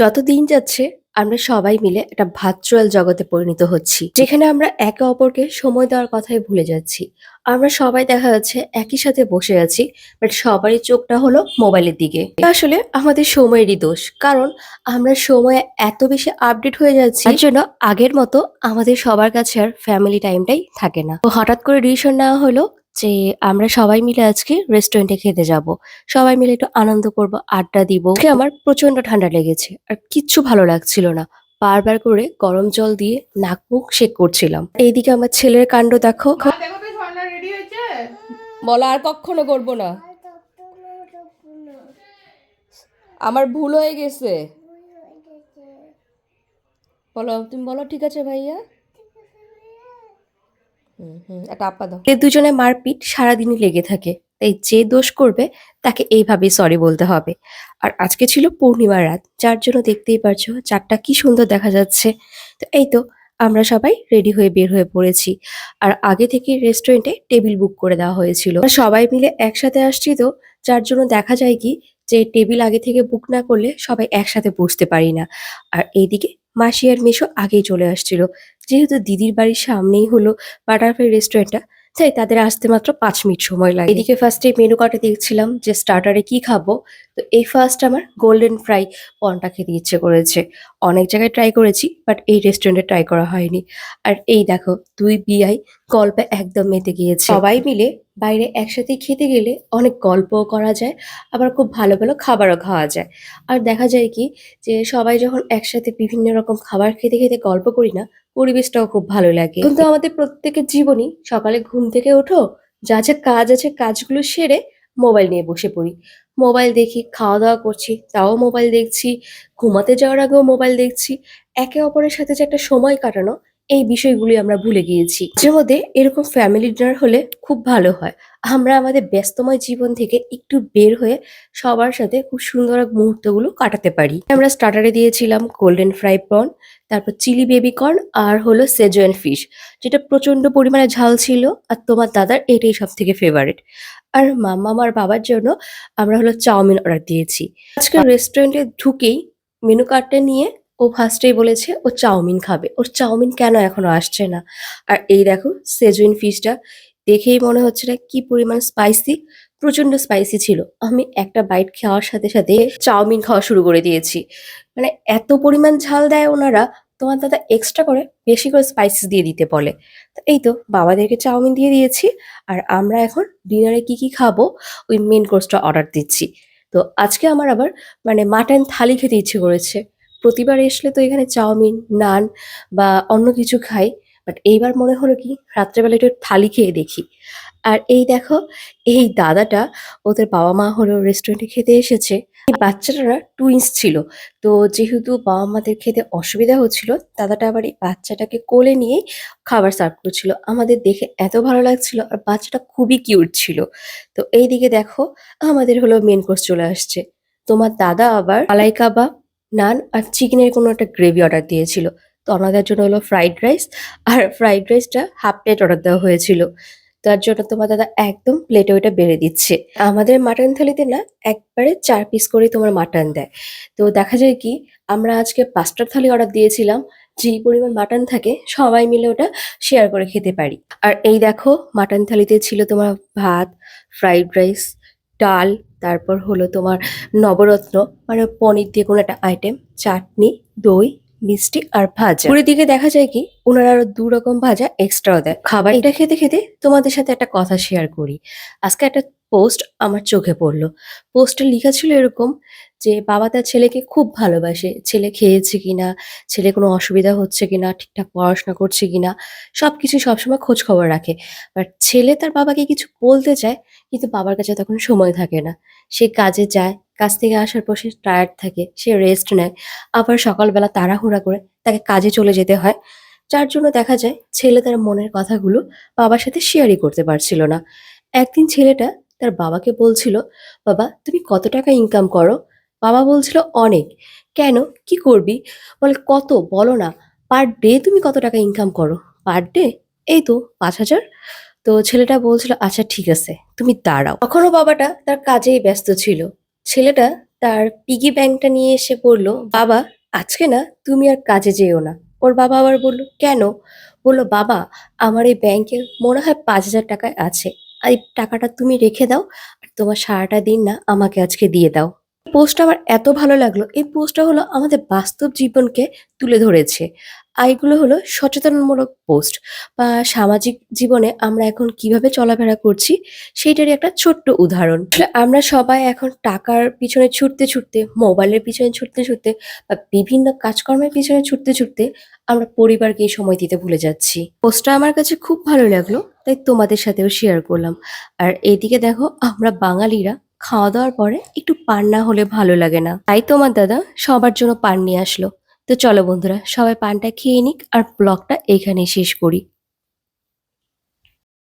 যত দিন যাচ্ছে, আমরা সবাই মিলে একটা ভার্চুয়াল জগতে পরিণত হচ্ছি, যেখানে আমরা একে অপরকে সময় দেওয়ার কথাই ভুলে যাচ্ছি। আমরা সবাই দেখা যাচ্ছে একই সাথে বসে আছি বাট সবারই চোখটা হলো মোবাইলের দিকে। আসলে আমাদের সময়েরই দোষ, কারণ আমরা সময়ে এত বেশি আপডেট হয়ে যাচ্ছি এর জন্য আগের মতো আমাদের সবার কাছে আর ফ্যামিলি টাইমটাই থাকে না। তো হঠাৎ করে ডিসিশন নেওয়া হলো যে আমরা সবাই মিলে আজকে রেস্টুরেন্টে খেতে যাব। সবাই মিলে একটু আনন্দ করব, আড্ডা দিব। আমার প্রচণ্ড ঠান্ডা লেগেছে আর কিচ্ছু ভালো লাগছিল না। বারবার করে গরম জল দিয়ে নাক মুখ শেক করছিলাম। এইদিকে আমার ছেলের কাণ্ড দেখো। বলো, আর কখনো করব না? আমার ভুল হয়ে গেছে। বলো, তুমি বলো, ঠিক আছে ভাইয়া? এ দুজনে মারপিট সারাদিনই লেগে থাকে, তাই যে দোষ করবে, তাকে এইভাবেই সরি বলতে হবে। আর আজকে ছিল পূর্ণিমার রাত, যার জন্য দেখতেই পারছ চারটা কি সুন্দর দেখা যাচ্ছে। তো এই তো, আমরা সবাই রেডি হয়ে বের হয়ে পড়েছি। আর আগে থেকে রেস্টুরেন্টে টেবিল বুক করে দেওয়া হয়েছিল। সবাই মিলে একসাথে আসছি তো, যার জন্য দেখা যায় কি যে টেবিল আগে থেকে বুক না করলে সবাই একসাথে বসতে পারি না। আর এইদিকে মাসি আর মিশো আগেই চলে আসছিল। যেহেতু দিদির বাড়ির সামনেই হলো বাটারফ্লাই রেস্টুরেন্টটা, তাই তাদের আসতে মাত্র পাঁচ মিনিট সময় লাগে। এদিকে ফার্স্টে মেনু কার্ডে দেখছিলাম যে স্টার্টারে কি খাব। তো এই ফার্স্ট আমার গোল্ডেন ফ্রাই পনটা খেতে ইচ্ছে করেছে। অনেক জায়গায় ট্রাই করেছি বাট এই রেস্টুরেন্টে ট্রাই করা হয়নি। আর এই দেখো, দুই বিয়াই গল্পে একদম মেতে গিয়েছে। সবাই মিলে বাইরে একসাথে খেতে গেলে অনেক গল্পও করা যায়, আবার খুব ভালো ভালো খাবারও খাওয়া যায়। আর দেখা যায় কি যে সবাই যখন একসাথে বিভিন্ন রকম খাবার খেতে খেতে গল্প করি না, পরিবেশটাও খুব ভালো লাগে। কিন্তু আমাদের প্রত্যেকের জীবনই সকালে ঘুম থেকে ওঠো, যা যা কাজ আছে কাজগুলো সেরে মোবাইল নিয়ে বসে পড়ি। মোবাইল দেখি, খাওয়া দাওয়া করছি, তাও মোবাইল দেখছি, ঘুমাতে যাওয়ার আগেও মোবাইল দেখছি। একে অপরের সাথে যে একটা সময় কাটানো এই বিষয়গুলি আমরা ভুলে গিয়েছি। যে মধ্যে এরকম ফ্যামিলি ডিনার হলে খুব ভালো হয়। আমরা আমাদের ব্যস্তময় জীবন থেকে একটু বের হয়ে সবার সাথে খুব সুন্দর মুহূর্তগুলো কাটাতে পারি। আমরা স্টার্টারে দিয়েছিলাম গোল্ডেন ফ্রাই প্রন তারপর চিলি বেবি কর্ন আর হলো সেজোয়ান ফিশ যেটা প্রচণ্ড পরিমাণে ঝাল ছিল আর তোমার দাদার এটাই সব থেকে ফেভারিট আর মাম্মা আমার বাবার জন্য আমরা হলো চাউমিন অর্ডার দিয়েছি। আজকে রেস্টুরেন্টে ঢুকেই মেনু কার্ডটা নিয়ে ও ফার্স্টেই বলেছে, ও চাউমিন খাবে। ওর চাউমিন কেন এখনও আসছে না? আর এই দেখো সেজুইন ফিশটা দেখেই মনে হচ্ছে না কি পরিমাণ স্পাইসি প্রচণ্ড স্পাইসি ছিল। আমি একটা বাইট খাওয়ার সাথে সাথে চাউমিন খাওয়া শুরু করে দিয়েছি। মানে এত পরিমাণ ঝাল দেয় ওনারা, তোমার দাদা এক্সট্রা করে বেশি করে স্পাইসিস দিয়ে দিতে বলে। তো এই তো, বাবাদেরকে চাউমিন দিয়ে দিয়েছি, আর আমরা এখন ডিনারে কি কি খাব, ওই মেন কোর্সটা অর্ডার দিচ্ছি। তো আজকে আমার আবার মানে মাটন থালি খেতে ইচ্ছে করেছে। প্রতিবার আসলে তো এখানে চাউমিন, নান বা অন্য কিছু খাই বাট এইবার মনে হলো কি রাত্রেবেলা একটু থালি খেয়ে দেখি। আর এই দেখো, এই দাদাটা ওদের বাবা মা হলো রেস্টুরেন্টে খেতে এসেছে। এই বাচ্চাটা টুইন্স ছিল, তো যেহেতু বাবা মাদের খেতে অসুবিধা হচ্ছিল, দাদাটা আবার এই বাচ্চাটাকে কোলে নিয়ে খাবার সার্ভ করছিল। আমাদের দেখে এত ভালো লাগছিল, আর বাচ্চাটা খুবই কিউট ছিল। তো এইদিকে দেখো, আমাদের হলো মেন কোর্স চলে আসছে। তোমার দাদা আবার মালাই কাবাব নান আর চিকেনের কোনো একটা গ্রেভি অর্ডার দিয়েছিল। তো আমাদের জন্য হলো ফ্রাইড রাইস আর ফ্রাইড রাইসটা হাফ প্লেট অর্ডার দেওয়া হয়েছিল। তার জন্য তোমার দাদা একদম প্লেটে ওইটা বেড়ে দিচ্ছে। আমাদের মাটন থালিতে না একবারে চার পিস করে তোমার মাটন দেয়। তো দেখা যায় কি, আমরা আজকে পাঁচটার থালি অর্ডার দিয়েছিলাম, যেই পরিমাণ মাটন থাকে, সবাই মিলে ওটা শেয়ার করে খেতে পারি। আর এই দেখো মাটন থালিতে ছিল তোমার ভাত ফ্রাইড রাইস ডাল তারপর হলো তোমার নবরত্ন মানে পনির দিয়ে কোনো একটা আইটেম চাটনি দই মিষ্টি আর ভাজা। পুরীর দিকে দেখা যায় কি ওনারা আরও দু রকম ভাজা এক্সট্রাও দেয়। খাবার এটা খেতে খেতে তোমাদের সাথে একটা কথা শেয়ার করি। আজকে একটা পোস্ট আমার চোখে পড়ল। পোস্টে লেখা ছিল এরকম যে বাবা তার ছেলেকে খুব ভালোবাসে। ছেলে খেয়েছে কিনা, ছেলে কোনো অসুবিধা হচ্ছে কিনা, ঠিকঠাক পড়াশোনা করছে কিনা, সবকিছু সবসময় খোঁজ খবর রাখে। বাট ছেলে তার বাবাকে কিছু বলতে চায়, কিন্তু বাবার কাছে তখন সময় থাকে না। সে কাজে যায়, কাজ থেকে আসার পর সে টায়ার্ড থাকে, সে রেস্ট নেয়। আবার সকালবেলা তাড়াহুড়া করে তাকে কাজে চলে যেতে হয়। যার জন্য দেখা যায়, ছেলে তার মনের কথাগুলো বাবার সাথে শেয়ারই করতে পারছিল না। একদিন ছেলেটা তার বাবাকে বলছিল, বাবা, তুমি কত টাকা ইনকাম করো? বাবা বলছিল, অনেক। কেন? কি করবি? বলে, কত? বলো না। পার ডে তুমি কত টাকা ইনকাম করো? Per day? এই তো, পাঁচ হাজার। তো ছেলেটা বলছিল আচ্ছা ঠিক আছে, তুমি দাঁড়াও। তখনও বাবাটা তার কাজেই ব্যস্ত ছিল। ছেলেটা তার পিগি ব্যাংকটা নিয়ে এসে বলল, বাবা, আজকে না তুমি আর কাজে যেও না। ওর বাবা আবার বলল, কেন? বলল, বাবা, আমার এই ব্যাংকে মনে হয় পাঁচ হাজার টাকায় আছে। আর এই টাকাটা তুমি রেখে দাও, আর তোমার সারাটা দিন না আমাকে আজকে দিয়ে দাও। পোস্টটা আমার এত ভালো লাগল। এই পোস্টটা হলো আমাদের বাস্তব জীবনকে তুলে ধরেছে। আর এগুলো হলো সচেতনমূলক পোস্ট বা সামাজিক জীবনে আমরা এখন কীভাবে চলাফেরা করছি সেইটারই একটা ছোট্ট উদাহরণ। আমরা সবাই এখন টাকার পিছনে ছুটতে ছুটতে, মোবাইলের পিছনে ছুটতে ছুটতে বা বিভিন্ন কাজকর্মের পিছনে ছুটতে ছুটতে আমরা পরিবারকে সময় দিতে ভুলে যাচ্ছি। পোস্টটা আমার কাছে খুব ভালো লাগল, তাই তোমাদের সাথেও শেয়ার করলাম। আর এইদিকে দেখো, আমরা বাঙালিরা খাওয়া দাওয়ার পরে একটু পান না হলে ভালো লাগে না। তাই তো আমার দাদা সবার জন্য পান নিয়ে আসলো। তো চলো বন্ধুরা, সবাই পানটা খেয়ে নিক আর ব্লগটা এখানে শেষ করি।